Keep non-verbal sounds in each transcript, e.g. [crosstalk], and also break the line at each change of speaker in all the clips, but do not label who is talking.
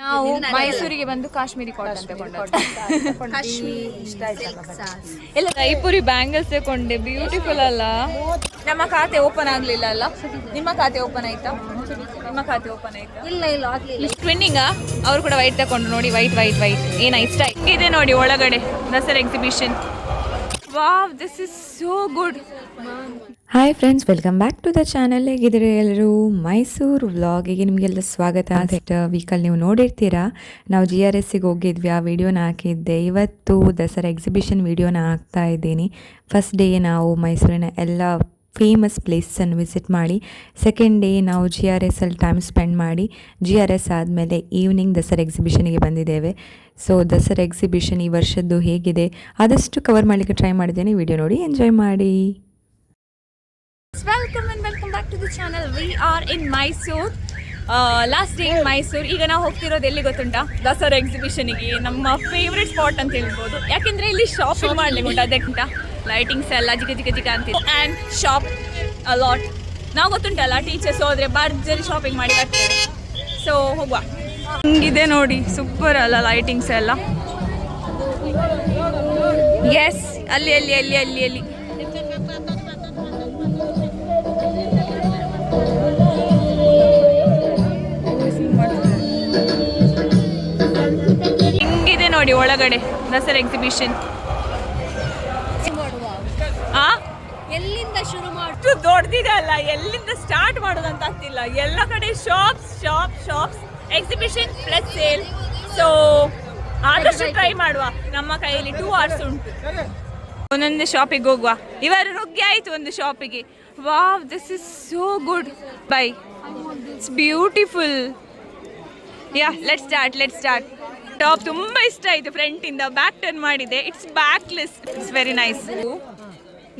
ನಾವು ಮೈಸೂರಿಗೆ ಬಂದು ಕಾಶ್ಮೀರಿ ಕಾಟನ್ ತಗೊಂಡು ಎಲ್ಲ ಜೈಪುರಿ ಬ್ಯಾಂಗಲ್ಸ್ ತಗೊಂಡೆ ಬ್ಯೂಟಿಫುಲ್ ಅಲ್ಲ. ನಮ್ಮ ಖಾತೆ ಓಪನ್ ಆಗ್ಲಿಲ್ಲ ಅಲ್ಲ? ನಿಮ್ಮ ಖಾತೆ ಓಪನ್ ಆಯ್ತಾ? ನಿಮ್ಮ ಖಾತೆ ಓಪನ್ ಆಯ್ತಾ?
ಇಲ್ಲ ಇಲ್ಲ ಆಗ್ಲಿಲ್ಲ.
ಟ್ವಿನ್ನಿಂಗ ಅವ್ರು ಕೂಡ ವೈಟ್ ತಗೊಂಡು ನೋಡಿ ವೈಟ್ ವೈಟ್ ವೈಟ್ ಏನ ಇಷ್ಟ ಇದೆ ನೋಡಿ ಒಳಗಡೆ Dasara exhibition wow this is so good
hi friends welcome back to the channel ಹೇಗಿದ್ರೆ ಎಲ್ಲರೂ? ಮೈಸೂರು ವ್ಲಾಗಿಗೆ ನಿಮಗೆಲ್ಲ ಸ್ವಾಗತ. ನೆಕ್ಸ್ಟ್ ವೀಕಲ್ಲಿ ನೀವು ನೋಡಿರ್ತೀರಾ? ನಾವು ಜಿ ಆರ್ ಎಸ್ಸಿಗೆ ಹೋಗಿದ್ವಿ, ಆ ವಿಡಿಯೋನ ಹಾಕಿದ್ದೆ. ಇವತ್ತು ದಸರಾ ಎಕ್ಸಿಬಿಷನ್ ವಿಡಿಯೋನ ಹಾಕ್ತಾ ಇದ್ದೀನಿ. ಫಸ್ಟ್ ಡೇ ನಾವು ಮೈಸೂರಿನ ಎಲ್ಲ ಫೇಮಸ್ ಪ್ಲೇಸನ್ನು ವಿಸಿಟ್ ಮಾಡಿ ಸೆಕೆಂಡ್ ಡೇ ನಾವು ಜಿ ಆರ್ ಎಸ್ ಅಲ್ಲಿ ಟೈಮ್ ಸ್ಪೆಂಡ್ ಮಾಡಿ ಜಿ ಆರ್ ಎಸ್ ಆದಮೇಲೆ ಈವ್ನಿಂಗ್ ದಸರಾ ಎಕ್ಸಿಬಿಷನಿಗೆ ಬಂದಿದ್ದೇವೆ. ಸೊ ದಸರಾ ಎಕ್ಸಿಬಿಷನ್ ಈ ವರ್ಷದ್ದು ಹೇಗಿದೆ? ಆದಷ್ಟು ಕವರ್ ಮಾಡಲಿಕ್ಕೆ ಟ್ರೈ ಮಾಡಿದ್ದೇನೆ. ವಿಡಿಯೋ ನೋಡಿ ಎಂಜಾಯ್ ಮಾಡಿ.
Welcome and welcome back to the channel we are in Mysore last day in Mysuru ಈಗ ನಾವು ಹೋಗ್ತಿರೋದು ಎಲ್ಲಿ ಗೊತ್ತುಂಟಾ? ದಸರಾ ಎಕ್ಸಿಬಿಷನಿಗೆ ನಮ್ಮ ಫೇವ್ರೆಟ್ ಸ್ಪಾಟ್ ಅಂತ ಹೇಳ್ಬೋದು. ಯಾಕೆಂದ್ರೆ ಇಲ್ಲಿ ಶಾಪಿಂಗ್ ಮಾಡ್ಲಿಕ್ಕೆ ಉಂಟು? ಅದಕ್ಕಿಂತ ಲೈಟಿಂಗ್ಸ್ ಎಲ್ಲ ಜಿಗ ಜಿಗ ಜಿಗ ಅಂತಿದೆ. ಆ್ಯಂಡ್ ಶಾಪ್ ಅಲಾಟ್ ನಾವು ಗೊತ್ತುಂಟಲ್ಲ ಟೀಚರ್ಸ್ ಹೋದರೆ ಭರ್ಜರಿ ಶಾಪಿಂಗ್ ಮಾಡಿ ಬರ್ತೇವೆ ಸೊ ಹೋಗುವ. ಹಿಂಗಿದೆ ನೋಡಿ ಸೂಪರ್ ಅಲ್ಲ ಲೈಟಿಂಗ್ಸ್ ಎಲ್ಲ. ಎಸ್ ಅಲ್ಲಿ ಅಲ್ಲಿ ಅಲ್ಲಿ ಅಲ್ಲಿ ಅಲ್ಲಿ. ಹಿಂಗಿದೆ ನೋಡಿ ಒಳಗಡೆ ದಸರಾ ಎಕ್ಸಿಬಿಷನ್
ಎಲ್ಲಿಂದ ಶುರು
ದೊಡ್ಡದಿದೆ ಅಲ್ಲ ಎಲ್ಲಿಂದ ಸ್ಟಾರ್ಟ್ ಮಾಡೋದಂತ ಆಗ್ತಿಲ್ಲ ಎಲ್ಲ ಕಡೆ shops shop shops exhibition plus sale so ಆದಷ್ಟು ಟ್ರೈ ಮಾಡುವ. ನಮ್ಮ ಕೈಯಲ್ಲಿ ಟೂ ಅವರ್ಸ್ ಉಂಟು. ಒಂದೊಂದು ಶಾಪಿಗೆ ಹೋಗುವ. ಇವರು ನುಗ್ಗಿ ಆಯಿತು ಒಂದು ಶಾಪಿಗೆ wow this is so good bye it's beautiful yeah let start let start top ತುಂಬ ಇಷ್ಟ ಆಯಿತು ಫ್ರಂಟಿಂದ ಇಂದ. ಬ್ಯಾಕ್ ಟರ್ನ್ ಮಾಡಿದೆ. It's backless it's very nice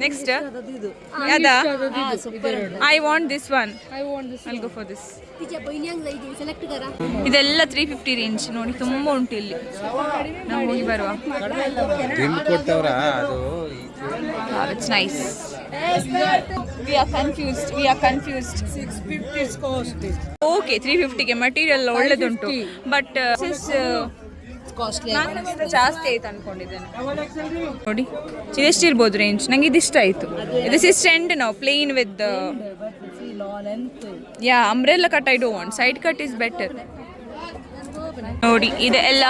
next I want this one I go for this
select ಕರ?
ಇದೆಲ್ಲ three fifty range ನೋಡಿ ತುಂಬಾ ಉಂಟು ಇಲ್ಲಿ. ನಾವು ಹೋಗಿ ಬರುವ. It's nice we are confused we are confused okay three ಫಿಫ್ಟಿಗೆ material ಒಳ್ಳೆದುಂಟು. ಬಟ್
ಕಾಸ್ಟ್ಲಿ
ಜಾಸ್ತಿ ಆಯ್ತು ಅನ್ಕೊಂಡಿದ್ದೇನೆ. ನೋಡಿ ಇದೆಷ್ಟಿರ್ಬೋದು ರೇಂಜ್ ನಂಗೆ ಇದಿಷ್ಟ ಆಯ್ತು. ದಿಸ್ ಇಸ್ ಟ್ರೆಂಡ್ ನಾವು plain with yeah umbrella cut I do want side cut is better ನೋಡಿ ಇದೆಲ್ಲ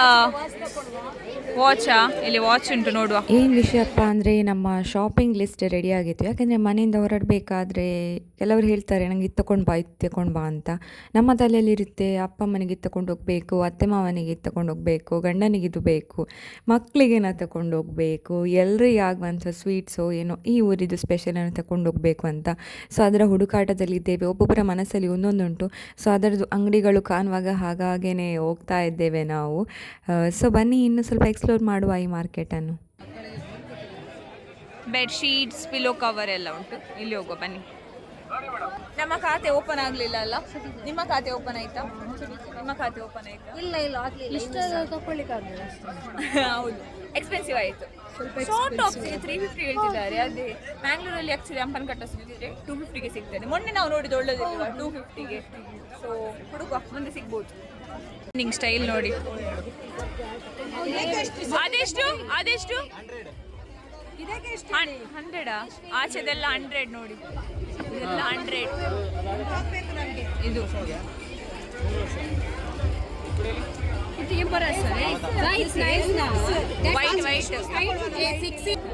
ವಾಚಾ ಇಲ್ಲಿ ವಾಚ್ ಉಂಟು ನೋಡುವ.
ಏನು ವಿಷಯಪ್ಪ ಅಂದರೆ ನಮ್ಮ ಶಾಪಿಂಗ್ ಲಿಸ್ಟ್ ರೆಡಿ ಆಗಿತ್ತು. ಯಾಕಂದರೆ ಮನೆಯಿಂದ ಹೊರಡಬೇಕಾದ್ರೆ ಕೆಲವರು ಹೇಳ್ತಾರೆ ನನಗೆ ಇದು ಬಾ, ಇದು ತಗೊಂಡು ಬಾ ಅಂತ. ನಮ್ಮ ತಲೆಯಲ್ಲಿ ಇರುತ್ತೆ, ಅಪ್ಪ ಮನೆಗೆ ತಗೊಂಡು ಹೋಗಬೇಕು, ಅತ್ತೆ ಮಾವನಿಗೆ ತಕೊಂಡು ಹೋಗಬೇಕು, ಗಂಡನಿಗೆ ಇದು ಬೇಕು ಮಕ್ಕಳಿಗೆ ನಾ ತಗೊಂಡು ಹೋಗಬೇಕು ಎಲ್ಲರಿಗೆ ಆಗುವಂಥ ಸ್ವೀಟ್ಸು ಏನೋ ಈ ಊರಿದು ಸ್ಪೆಷಲನ್ನು ತಗೊಂಡು ಹೋಗಬೇಕು ಅಂತ. ಸೊ ಅದರ ಹುಡುಕಾಟದಲ್ಲಿ ಇದ್ದೇವೆ. ಒಬ್ಬೊಬ್ಬರ ಮನಸ್ಸಲ್ಲಿ ಒಂದೊಂದುಂಟು ಸೊ ಅದರದ್ದು ಅಂಗಡಿಗಳು ಕಾಣುವಾಗ ಹಾಗಾಗೇ ಹೋಗ್ತಾ ಇದ್ದೇವೆ ನಾವು. ಸೊ ಬನ್ನಿ, ಇನ್ನೂ ಸ್ವಲ್ಪ ಎಕ್ಸ್ಪ್ಲೋರ್ ಮಾಡುವ ಈ ಮಾರ್ಕೆಟನ್ನು
ಬೆಡ್ ಶೀಟ್ಸ್ ಪಿಲೋ ಕವರ್ ಎಲ್ಲ ಉಂಟು. ಇಲ್ಲಿ ಹೋಗುವ ಬನ್ನಿ. ನಮ್ಮ ಖಾತೆ ಓಪನ್ ಆಗಲಿಲ್ಲ ಅಲ್ಲ? ನಿಮ್ಮ ಖಾತೆ ಓಪನ್ ಆಯ್ತಾ? ನಿಮ್ಮ ಖಾತೆ ಓಪನ್ ಆಯ್ತಾ?
ಇಲ್ಲ ಇಲ್ಲ ಆಗ್ಲಿಲ್ಲ. ಇಷ್ಟ ತಕೊಳ್ಳಿಕ್ಕೆ ಆಗಲಿಲ್ಲ
ಹೌದು. ಎಕ್ಸ್ಪೆನ್ಸಿವ್ ಆಯಿತು. ಶಾರ್ಟ್ ಟಾಪ್ಸ್ ತ್ರೀ ಫಿಫ್ಟಿ ಹೇಳ್ತಿದ್ದಾರೆ. ಅದೇ ಮ್ಯಾಂಗ್ಳೂರಲ್ಲಿ ಆಕ್ಚುಲಿ ಅಂಪನ್ ಕಟ್ಟ ಸಿಕ್ಕಿದ್ರೆ ಟೂ ಫಿಫ್ಟಿಗೆ ಸಿಗ್ತದೆ. ಮೊನ್ನೆ ನಾವು ನೋಡಿದ ಒಳ್ಳೆದಿಲ್ಲ ಟೂ ಫಿಫ್ಟಿಗೆ ಸೊ ಹುಡುಗ ಮುಂದೆ ಸಿಗ್ಬೋದು. ನಿಂಗೆ ಸ್ಟೈಲ್ ನೋಡಿ. ಅದೆಷ್ಟು? ಅದೆಷ್ಟು? ಹಂಡ್ರೆಡಾ? ಆಚೆದೆಲ್ಲ ಹಂಡ್ರೆಡ್ ನೋಡಿ. ಇದೆಲ್ಲ ಹಂಡ್ರೆಡ್. ಇದು. ವೈಟ್ ವೈಟ್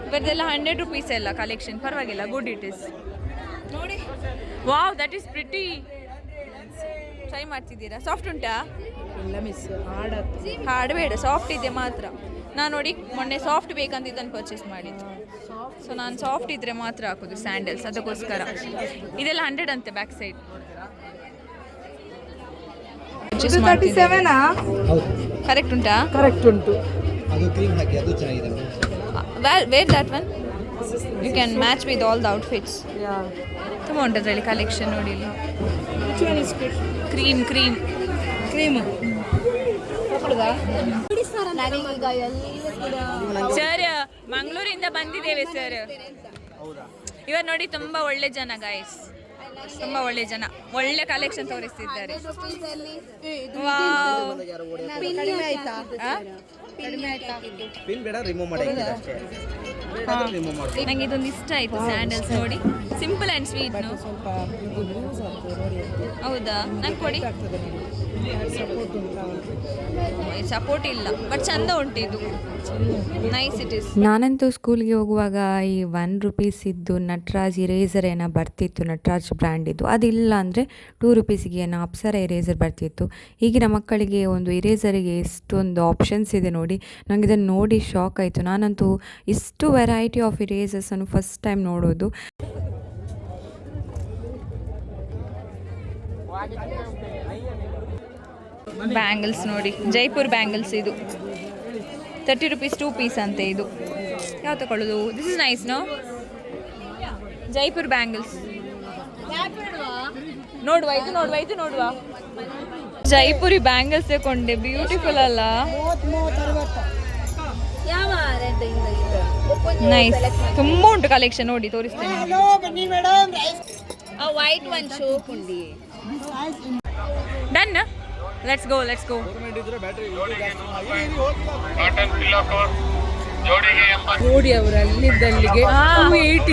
ಇವರದೆಲ್ಲ ಹಂಡ್ರೆಡ್ ರುಪೀಸ್ ಎಲ್ಲ ಕಲೆಕ್ಷನ್ ಪರವಾಗಿಲ್ಲ ಗುಡ್ ಇಟ್ ಇಸ್ ನೋಡಿ. Wow that is pretty try ಮಾಡ್ತಿದ್ದೀರಾ? ಸಾಫ್ಟ್ ಉಂಟಾ? ಹಾರ್ಡ್ ಬೇಡ ಸಾಫ್ಟ್ ಇದೆ ಮಾತ್ರ. ನಾನು ನೋಡಿ ಮೊನ್ನೆ ಸಾಫ್ಟ್ ಬೇಕಂತ ಇದನ್ನು ಪರ್ಚೇಸ್ ಮಾಡಿದ್ದು ಸೊ ನಾನು ಸಾಫ್ಟ್ ಇದ್ರೆ ಮಾತ್ರ ಹಾಕೋದು ಸ್ಯಾಂಡಲ್ಸ್ ಅದಕ್ಕೋಸ್ಕರ. ಇದೆಲ್ಲ ಹಂಡ್ರೆಡ್ ಅಂತೆ ಬ್ಯಾಕ್ ಸೈಡ್ ಕರೆಕ್ಟ್ ಉಂಟಾ?
ಕರೆಕ್ಟ್ ಉಂಟು.
ಅದು ಕ್ರೀಮ್ ಹಾಕಿ ಅದು ಚೆನ್ನಾಗಿದೆ
wear that one you can match with all the outfits ತುಂಬ ಉಂಟು ಅದರಲ್ಲಿ ಕಲೆಕ್ಷನ್ ನೋಡಿ ಕ್ರೀಮ್ ಕ್ರೀಮ್.
ಕ್ರೀಮ್.
ಸರ್ ಮಂಗಳೂರಿಂದ ಬಂದಿದ್ದೇವೆ ಸರ್ ಇವಾಗ ನೋಡಿ ತುಂಬಾ ಒಳ್ಳೆ ಜನ ಗಾಯಸ್ ತುಂಬಾ ಒಳ್ಳೆ ಜನ. ಒಳ್ಳೆ ಕಲೆಕ್ಷನ್ ತೋರಿಸ್ತಿದ್ದಾರೆ. ವಾವ್. ಆ?
ಪಿನ್
ನಂಗೆ ಇದೊಂದು ಇಷ್ಟ ಆಯ್ತು ಸ್ಯಾಂಡಲ್ಸ್ ನೋಡಿ. ಸಿಂಪಲ್ ಅಂಡ್ ಸ್ವೀಟ್ ಹೌದಾ? ನಂಗೆ ಕೊಡಿ. ಸಪೋರ್ಟ್ ಇಲ್ಲ. ಬಟ್ ಚಂದ ಉಂಟು ಇದು. ನೈಸ್ ಇಟ್ ಇಸ್
ನಾನಂತೂ ಸ್ಕೂಲ್ಗೆ ಹೋಗುವಾಗ ಈ ಒನ್ ರುಪೀಸ್ ಇದ್ದು ನಟರಾಜ್ ಇರೇಸರ್ ಏನೋ ಬರ್ತಿತ್ತು ನಟರಾಜ್ ಬ್ರ್ಯಾಂಡ್ ಇದ್ದು. ಅದಿಲ್ಲ ಅಂದರೆ ಟೂ ರುಪೀಸಿಗೆ ಏನೋ ಅಪ್ಸರ ಇರೇಸರ್ ಬರ್ತಿತ್ತು. ಈಗಿನ ಮಕ್ಕಳಿಗೆ ಒಂದು ಇರೇಸರಿಗೆ ಎಷ್ಟೊಂದು ಆಪ್ಷನ್ಸ್ ಇದೆ ನೋಡಿ. ನನಗೆ ಇದನ್ನು ನೋಡಿ ಶಾಕ್ ಆಯಿತು. ನಾನಂತೂ ಇಷ್ಟು ವೆರೈಟಿ ಆಫ್ ಇರೇಸರ್ಸನ್ನು ಫಸ್ಟ್ ಟೈಮ್ ನೋಡೋದು.
ಬ್ಯಾಂಗಲ್ಸ್ ನೋಡಿ. ಜೈಪುರ್ ಬ್ಯಾಂಗಲ್ಸ್ ಇದು. ತರ್ಟಿ ರುಪೀಸ್ ಟೂ ಪೀಸ್ ಅಂತೆ ಇದು. ಯಾವ ತಗೊಳ್ಳೋದು this is nice no Jaipur bangles ನೋಡುವ ಇದು ನೋಡುವ ಇದು ನೋಡುವ. ಜೈಪುರಿ ಬ್ಯಾಂಗಲ್ಸ್ ತಗೊಂಡೆ ಬ್ಯೂಟಿಫುಲ್ ಅಲ್ಲ? ನೈಸ್ ತುಂಬ ಉಂಟು ಕಲೆಕ್ಷನ್ ನೋಡಿ ತೋರಿಸ್ತೇನೆ.
ಆ ವೈಟ್ ಒನ್ ಶೋಪ್ ಉಂಡಿ
done let's go let's go
ನೋಡಿ ಅವರು ಅಲ್ಲಿದ್ದಲ್ಲಿಗೆ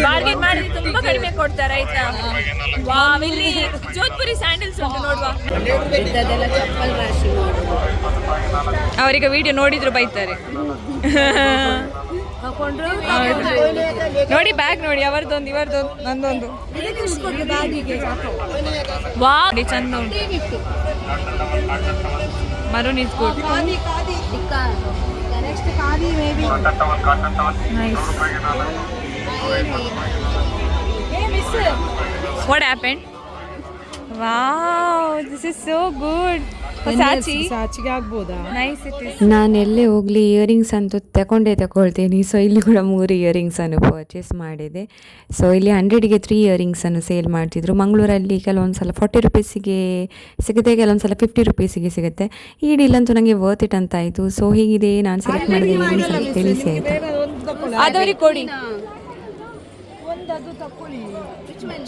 ಬಾರ್ಗೇನ್ ಮಾಡಿದ್ರೆ ತುಂಬಾ ಕಡಿಮೆ ಕೊಡ್ತಾರೆ ಆಯ್ತಾ? ವಾವ್ ಇಲ್ಲಿ ಜೋಧ್ಪುರಿ ಸ್ಯಾಂಡಲ್ಸ್ ಉಂಟು ನೋಡುವ.
ಚಪ್ಪಲ್ ರಾಶಿ
ಅವರಿಗೆ ವಿಡಿಯೋ ನೋಡಿದ್ರು ಬೈತಾರೆ. [laughs] ನೋಡಿ ಬ್ಯಾಗ್ ನೋಡಿ, ಅವರದೊಂದು, ಇವರದೊಂದು, ನಂದೊಂದು.
ಕೊಟ್ಟು ಬಾಗಿಗೆ
ವಾ ನೋಡಿ ಚಂದ ಉಂಟು. ಮರೂನ್ ಇಸ್ ಗುಡ್
ನೆಕ್ಸ್ಟ್ ಖಾಲಿ maybe
nice what happen wow this is so good Sachi
ಸಾಚಿಗೆ ಆಗ್ಬೋದಾ?
ನೈಸ್ ಇಟ್ ಇಸ್
ನಾನು ಎಲ್ಲೇ ಹೋಗಲಿ ಇಯರಿಂಗ್ಸ್ ಅಂತೂ ತಗೊಂಡೇ ತಗೊಳ್ತೀನಿ ಸೊ ಇಲ್ಲಿ ಕೂಡ ಮೂರು ಇಯರಿಂಗ್ಸನ್ನು ಪರ್ಚೇಸ್ ಮಾಡಿದೆ. ಸೊ ಇಲ್ಲಿ ಹಂಡ್ರೆಡ್ಗೆ ತ್ರೀ ಇಯರಿಂಗ್ಸನ್ನು ಸೇಲ್ ಮಾಡ್ತಿದ್ರು. ಮಂಗಳೂರಲ್ಲಿ ಕೆಲವೊಂದು ಸಲ ಫಾರ್ಟಿ ರುಪೀಸಿಗೆ ಸಿಗುತ್ತೆ ಕೆಲವೊಂದು ಸಲ ಫಿಫ್ಟಿ ರುಪೀಸಿಗೆ ಸಿಗುತ್ತೆ. ಈ ಡೀಲಂತೂ ನನಗೆ ವರ್ತ್ ಇಟ್ ಅಂತ ಆಯ್ತು. ಸೊ ಹೀಗಿದೆ ನಾನು ಸೆಲೆಕ್ಟ್ ಮಾಡಿದೆ ಇಯರಿಂಗ್ಸ್ ಅಂತ ತಿಳಿಸಿ ಆಯಿತಾ?
ಅದವ್ರಿಗೆ ಕೊಡಿ.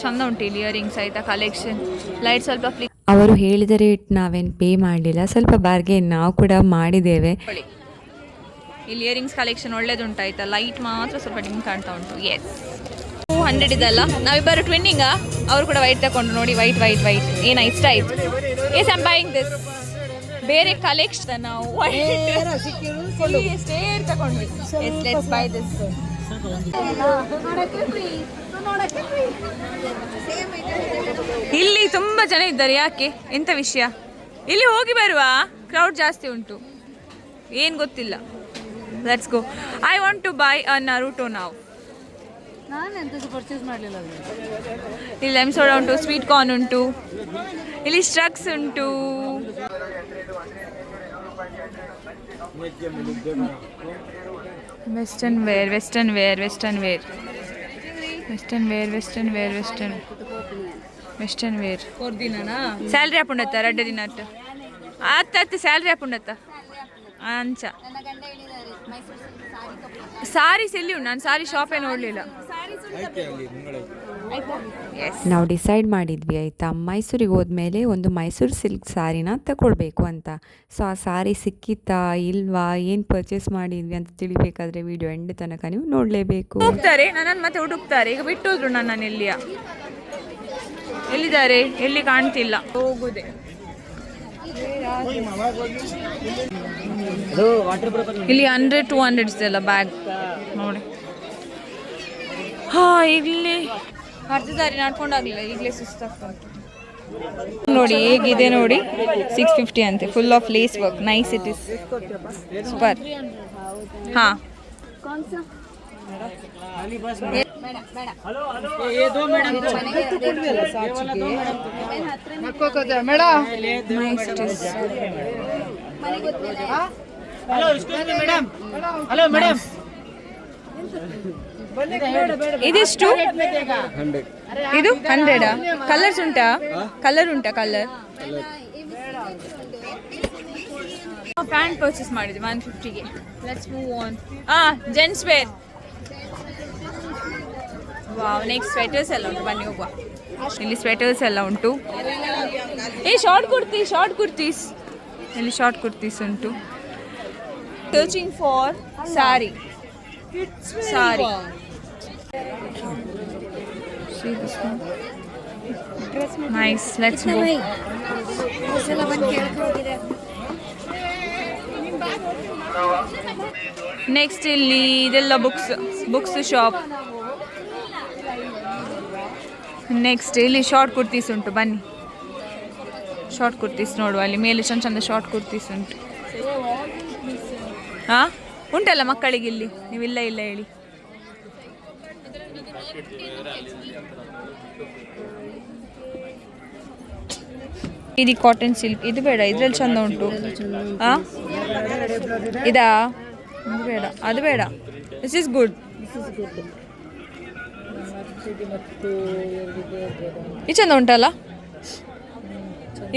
ಚಂದ ಉಂಟು ಇಲ್ಲಿ ಇಯರಿಂಗ್ಸ್ ಆಯ್ತಾ ಕಲೆಕ್ಷನ್ ಲೈಟ್ ಸ್ವಲ್ಪ ಫ್ಲಿಕ್
ಅವರು ಹೇಳಿದ ರೇಟ್ ನಾವೇನು ಪೇ ಮಾಡಲಿಲ್ಲ. ಸ್ವಲ್ಪ ಬಾರ್ಗೇನ್ ನಾವು ಕೂಡ ಮಾಡಿದ್ದೇವೆ.
ಇಲ್ಲಿ ಇಯರಿಂಗ್ಸ್ ಕಲೆಕ್ಷನ್ ಒಳ್ಳೇದುಂಟು ಆಯ್ತಾ ಲೈಟ್ ಮಾತ್ರ ಸ್ವಲ್ಪ ಡಿಮ್ ಕಾಣ್ತಾ ಉಂಟು. ಎಸ್ ಟೂ ಹಂಡ್ರೆಡ್ ಇದಲ್ಲ. ನಾವಿಬ್ಬರು ಟ್ವಿನ್ನಿಂಗಾ ಅವರು ಕೂಡ ವೈಟ್ ತಗೊಂಡು ನೋಡಿ ವೈಟ್ ವೈಟ್ ವೈಟ್ ಏನ ಇಷ್ಟ ಆಯ್ತು? ಎಸ್ ಐಮ್ ಬೈಯಿಂಗ್ ದಿಸ್ ಬೇರೆ ಕಲೆಕ್ಷನ್ ನಾವು ಸ್ಟೇರ್ ತಗೊಂಡ್ವಿ ಎಸ್ ಲೆಟ್ಸ್ ಬೈ ದಿಸ್ ಇಲ್ಲಿ ತುಂಬ ಜನ ಇದ್ದಾರೆ ಯಾಕೆ? ಎಂತ ವಿಷಯ? ಇಲ್ಲಿ ಹೋಗಿ ಬರುವ? ಕ್ರೌಡ್ ಜಾಸ್ತಿ ಉಂಟು. ಏನು ಗೊತ್ತಿಲ್ಲ. Let's go I want to buy a Naruto ನಾವು ಇಲ್ಲಿ ಲೆಮ್ ಸೋಡಾ ಉಂಟು ಸ್ವೀಟ್ ಕಾರ್ನ್ ಉಂಟು. ಇಲ್ಲಿ ಸ್ಟ್ರಕ್ಸ್ ಉಂಟು. Western wear western wear western wear western wear western wear western western
wear
salary ಹಾಪುಂಡತ್ತ ರಡ್ಡ ದಿನ ಅತ್ತ ಅತ್ತ ಅತ್ತ ಸ್ಯಾಲ್ರಿ ಹಾಪುಂಡತ್ತ ಅಂಚ. ಸಾರೀಸ್ ಎಲ್ಲಿ ಉಂಟು ನಾನು ಸಾರಿ ಶಾಪೇ ನೋಡಲಿಲ್ಲ.
ನಾವು ಡಿಸೈಡ್ ಮಾಡಿದ್ವಿ ಆಯಿತಾ ಮೈಸೂರಿಗೆ ಹೋದ್ಮೇಲೆ ಒಂದು ಮೈಸೂರು ಸಿಲ್ಕ್ ಸಾರಿನ ತಗೊಳ್ಬೇಕು ಅಂತ. ಸೊ ಆ ಸಾರಿ ಸಿಕ್ಕಿತ್ತಾ ಇಲ್ವಾ ಏನು ಪರ್ಚೇಸ್ ಮಾಡಿದ್ವಿ ಅಂತ ತಿಳಿಬೇಕಾದ್ರೆ ವಿಡಿಯೋ ಎಂಡ್ ತನಕ ನೀವು ನೋಡಲೇಬೇಕು.
ಹೋಗ್ತಾರೆ ನನ್ನನ್ನು ಮತ್ತೆ ಹುಡುಕ್ತಾರೆ. ಈಗ ಬಿಟ್ಟು ಹೋದ್ರು ನನ್ನನ್ನು ಎಲ್ಲಿಯ? ಎಲ್ಲಿದ್ದಾರೆ? ಎಲ್ಲಿ ಕಾಣ್ತಿಲ್ಲ. ಹೋಗುದೆ. ಇಲ್ಲಿ ಹಂಡ್ರೆಡ್ ಟೂ ಹಂಡ್ರೆಡ್ ಎಲ್ಲ ಬ್ಯಾಗ್ ನೋಡಿ. ಹಾ ಇಲ್ಲಿ ಅರ್ಧ ದಾರಿ ನಡ್ಕೊಂಡಾಗಲಿಲ್ಲ ಈಗಲೇ ಸುಸ್ತಾಗ್ತಾ ನೋಡಿ ಹೇಗಿದೆ ನೋಡಿ ಸಿಕ್ಸ್ ಫಿಫ್ಟಿ ಅಂತೆ full of lace work nice it is super ಹಾ. ಮೇಡಮ್ ಹಲೋ ಇಸ್ ಇದಿಷ್ಟು? ಇದು ಹಂಡ್ರೆಡಾ ಕಲರ್ಸ್ ಉಂಟಾ? ಕಲರ್ ಉಂಟಾ ಕಲರ್ ಪ್ಯಾಂಟ್ ಪರ್ಚೇಸ್ ಮಾಡಿದ್ವಿ ಒನ್ ಫಿಫ್ಟಿಗೆ ಲೆಟ್ಸ್ ಮೂವ್ ಆನ್ ಆ gents wear wow next sweaters ಎಲ್ಲ ಉಂಟು. ಬನ್ನಿ ಹೋಗುವ. ಇಲ್ಲಿ ಸ್ವೆಟರ್ಸ್ ಎಲ್ಲ ಉಂಟು. ಏ ಶಾರ್ಟ್ ಕುರ್ತಿ ಶಾರ್ಟ್ ಕುರ್ತೀಸ್ ಇಲ್ಲಿ ಶಾರ್ಟ್ ಕುರ್ತೀಸ್ ಉಂಟು. Searching for sari sari. Nice let's go next ಇಲ್ಲಿ ಇದೆಲ್ಲ ಬುಕ್ಸ್ ಬುಕ್ಸ್ ಶಾಪ್ ನೆಕ್ಸ್ಟ್ ಇಲ್ಲಿ ಶಾರ್ಟ್ ಕುರ್ತೀಸ್ ಉಂಟು ಬನ್ನಿ. ಶಾರ್ಟ್ ಕುರ್ತೀಸ್ ನೋಡುವ ಅಲ್ಲಿ ಮೇಲೆ ಚಂದ ಚಂದ ಶಾರ್ಟ್ ಕುರ್ತೀಸ್ ಉಂಟು. ಹಾ ಉಂಟಲ್ಲ ಮಕ್ಕಳಿಗೆ ಇಲ್ಲಿ? ನೀವಿಲ್ಲ, ಇಲ್ಲ ಹೇಳಿ. ಇದು ಕಾಟನ್ ಸಿಲ್ಕ್ ಇದು ಬೇಡ, ಇದ್ರಲ್ಲಿ ಚಂದ ಉಂಟು. ಹಾ ಇದಾ? ಇದು ಬೇಡ, ಅದು ಬೇಡ. ದಿಸ್ ಇಸ್ ಗುಡ್ ಇದು ಚಂದ ಉಂಟಲ್ಲ?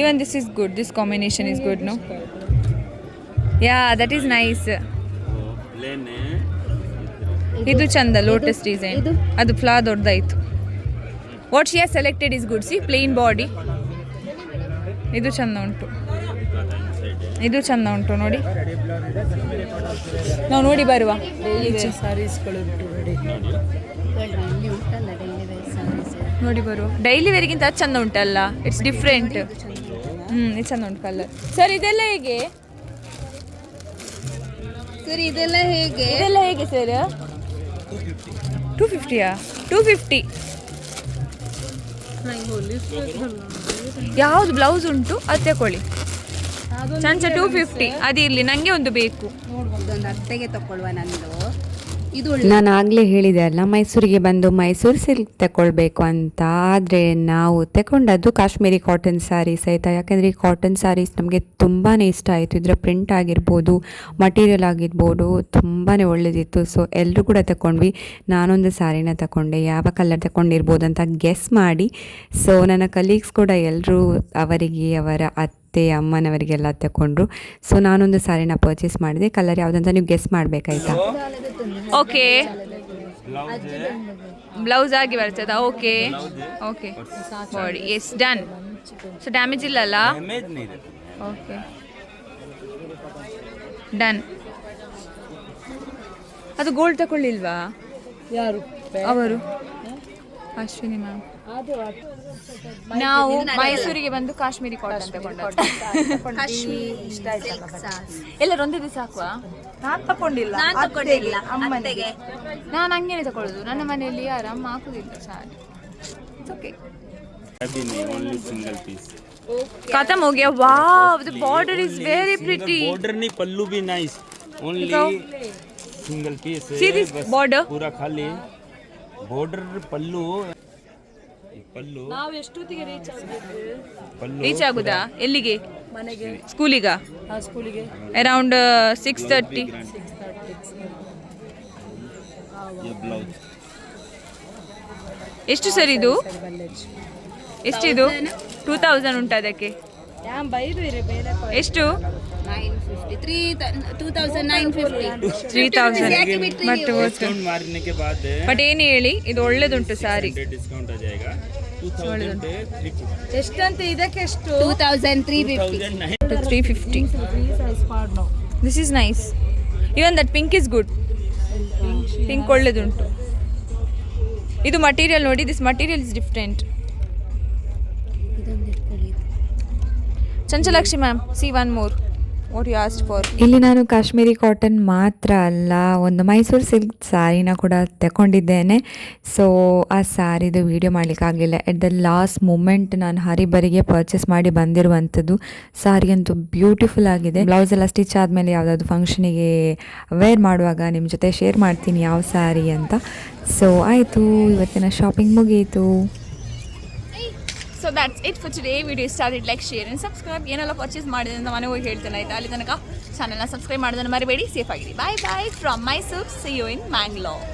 Even this is good this combination is good no yeah that is nice ಇದು ಚಂದ ಲೋಟಸ್ ಡಿಸೈನ್ ಅದು ಫ್ಲಾ ದೊಡ್ಡದಾಯ್ತು. What she are selected is good see plain body ಇದು ಚಂದ ಉಂಟು. ಇದು ಚಂದ ಉಂಟು ನೋಡಿ. ನಾವು ನೋಡಿ ಬರುವ. ನೋಡಿ. ಬರುವ. ಡೈಲಿ ವೇರಿಗಿಂತ ಅದು ಚಂದ ಉಂಟಲ್ಲ. ಇಟ್ಸ್ ಡಿಫ್ರೆಂಟ್ ಹ್ಞೂ ಇದು ಚಂದ ಉಂಟು. ಕಲರ್ ಸರ್ ಇದೆಲ್ಲ ಹೇಗೆ?
ಸರಿ ಇದೆಲ್ಲ ಹೇಗೆ?
ಇದೆಲ್ಲ ಹೇಗೆ ಸರ್? ಟೂ ಫಿಫ್ಟಿಯಾ ಟೂ ಫಿಫ್ಟಿ ಯಾವುದು ಬ್ಲೌಸ್ ಉಂಟು ಅದು ತಗೊಳ್ಳಿ ಸಂಜೆ ಟೂ ಫಿಫ್ಟಿ ಅದಿರಲಿ ನನಗೆ ಒಂದು ಬೇಕು.
ಒಂದು ಅತ್ತೆಗೆ ತಗೊಳ್ಳುವ ನಂದು.
ನಾನು ಆಗಲೇ ಹೇಳಿದೆ ಅಲ್ಲ ಮೈಸೂರಿಗೆ ಬಂದು ಮೈಸೂರು ಸಿಲ್ಕ್ ತಗೊಳ್ಬೇಕು ಅಂತ. ಆದರೆ ನಾವು ತಗೊಂಡದ್ದು ಕಾಶ್ಮೀರಿ ಕಾಟನ್ ಸ್ಯಾರೀಸ್ ಆಯಿತಾ ಯಾಕೆಂದರೆ ಈ ಕಾಟನ್ ಸ್ಯಾರೀಸ್ ನಮಗೆ ತುಂಬಾ ಇಷ್ಟ ಆಯಿತು. ಇದರ ಪ್ರಿಂಟ್ ಆಗಿರ್ಬೋದು ಮಟೀರಿಯಲ್ ಆಗಿರ್ಬೋದು ತುಂಬಾ ಒಳ್ಳೆದಿತ್ತು. ಸೊ ಎಲ್ಲರೂ ಕೂಡ ತಗೊಂಡ್ವಿ. ನಾನೊಂದು ಸ್ಯಾರಿನ ತಗೊಂಡೆ. ಯಾವ ಕಲರ್ ತಗೊಂಡಿರ್ಬೋದು ಅಂತ ಗೆಸ್ ಮಾಡಿ. ಸೊ ನನ್ನ ಕಲೀಗ್ಸ್ ಕೂಡ ಎಲ್ಲರೂ ಅವರಿಗೆ ಅವರ ಅತ್ತೆ ಅಮ್ಮನವರಿಗೆಲ್ಲ ತಗೊಂಡ್ರು. ಸೊ ನಾನೊಂದು ಸ್ಯಾರಿನ ಪರ್ಚೇಸ್ ಮಾಡಿದೆ. ಕಲರ್ ಯಾವುದಂತ ನೀವು ಗೆಸ್ ಮಾಡಬೇಕಾಯ್ತಾ?
ಓಕೆ ಬ್ಲೌಸ್ ಆಗಿ ಬರ್ತದಾ okay okay body yes done so damage ಇಲ್ಲಲ್ಲ? ಓಕೆ ಡನ್ ಅದು ಗೋಲ್ಡ್ ತಗೊಳ್ಳಿಲ್ವಾ?
ಯಾರು?
ಅವರು. ಅಶ್ವಿನಿ ಮ್ಯಾಮ್ ನಾವು ಮೈಸೂರಿಗೆ ಬಂದು ಕಾಶ್ಮೀರಿ ಕಾಟನ್ ತಗೊಂಡು [laughs] ಎಲ್ಲರೂ ಒಂದೇ ದಿವಸ ಹಾಕುವ?
ನಾನು ತಕೊಂಡಿಲ್ಲ
ನಾನು ತಗೊಂಡಿಲ್ಲ ಅಮ್ಮನಿಗೆ ನಾನು ಹಂಗೇನೆ ತಗೊಳ್ಳೋದು ನನ್ನ ಮನೆಯಲ್ಲಿ ಯಾರು ಅಮ್ಮ ಹಾಕುದಿಲ್ಲ ಸಾರಿ ಓಕೆ खत्म हो गया wow the border is very pretty
border नहीं पल्लू भी नाइस ओनली
दिखाओ।
Single piece
See this border?
पूरा खाली बॉर्डर पल्लू ಪಲ್ಲು. ನಾವು ಎಷ್ಟೊತ್ತಿಗೆ
ರೀಚ್ ಆಗಬೇಕು? ರೀಚ್ ಆಗುದಾ? ಎಲ್ಲಿಗೆ?
ಮನೆಗೆ.
ಸ್ಕೂಲಿಗ?
ಆ ಸ್ಕೂಲಿಗೆ.
ಅರೌಂಡ್ ಸಿಕ್ಸ್ ತರ್ಟಿ ಎಷ್ಟು ಸರ್ ಇದು? ಎಷ್ಟು ಎಷ್ಟಿದು? ಟೂ ತೌಸಂಡ್ ಉಂಟು ಅದಕ್ಕೆ? ಎಷ್ಟು?
ತ್ರೀ ತೌಸಂಡ್
ಮತ್ತು ಬಟ್ ಏನು ಹೇಳಿ? ಇದು ಒಳ್ಳೇದುಂಟು ಸಾರಿ.
ಡಿಸ್ಕೌಂಟ್
ಎಷ್ಟಂತೆ ಇದಕ್ಕೆ ಎಷ್ಟು two
thousand
three fifty this is nice even that pink is good pink ಒಳ್ಳೇದುಂಟು. ಇದು ಮಟೀರಿಯಲ್ ನೋಡಿ this material is different Chanchalakshi ma'am see one more
ಇಲ್ಲಿ ನಾನು ಕಾಶ್ಮೀರಿ ಕಾಟನ್ ಮಾತ್ರ ಅಲ್ಲ, ಒಂದು ಮೈಸೂರು ಸಿಲ್ಕ್ ಸ್ಯಾರಿನ ಕೂಡ ತಗೊಂಡಿದ್ದೇನೆ ಸೊ ಆ ಸ್ಯಾರಿದು ವಿಡಿಯೋ ಮಾಡಲಿಕ್ಕಾಗಲಿಲ್ಲ ಎಟ್ ದ ಲಾಸ್ಟ್ ಮೂಮೆಂಟ್ ನಾನು ಹರಿಬರಿಗೆ ಪರ್ಚೇಸ್ ಮಾಡಿ ಬಂದಿರುವಂಥದ್ದು. ಸ್ಯಾರಿ ಅಂತೂ ಬ್ಯೂಟಿಫುಲ್ ಆಗಿದೆ. ಬ್ಲೌಸ್ ಎಲ್ಲ ಸ್ಟಿಚ್ ಆದಮೇಲೆ ಯಾವುದಾದ್ರು ಫಂಕ್ಷನಿಗೆ ವೇರ್ ಮಾಡುವಾಗ ನಿಮ್ಮ ಜೊತೆ ಶೇರ್ ಮಾಡ್ತೀನಿ ಯಾವ ಸ್ಯಾರಿ ಅಂತ. ಸೊ ಆಯಿತು, ಇವತ್ತಿನ ಶಾಪಿಂಗ್ ಮುಗಿಯಿತು
so that's it for today video start like share and subscribe ಏನೆಲ್ಲ ಪರ್ಚೇಸ್ ಮಾಡಿದೆ ಅಂತ ಮನೆ ಹೋಗಿ ಹೇಳ್ತೇನೆ, ಆಯ್ತಾ? ಅಲ್ಲಿ ತನಕ ಚಾನಲ್ನ ಸಬ್ಸ್ಕ್ರೈಬ್ ಮಾಡೋದನ್ನು ಮರಿಬೇಡಿ. ಸೇಫ್ ಆಗಿರಿ. Bye bye from Mysore see you in Mangalore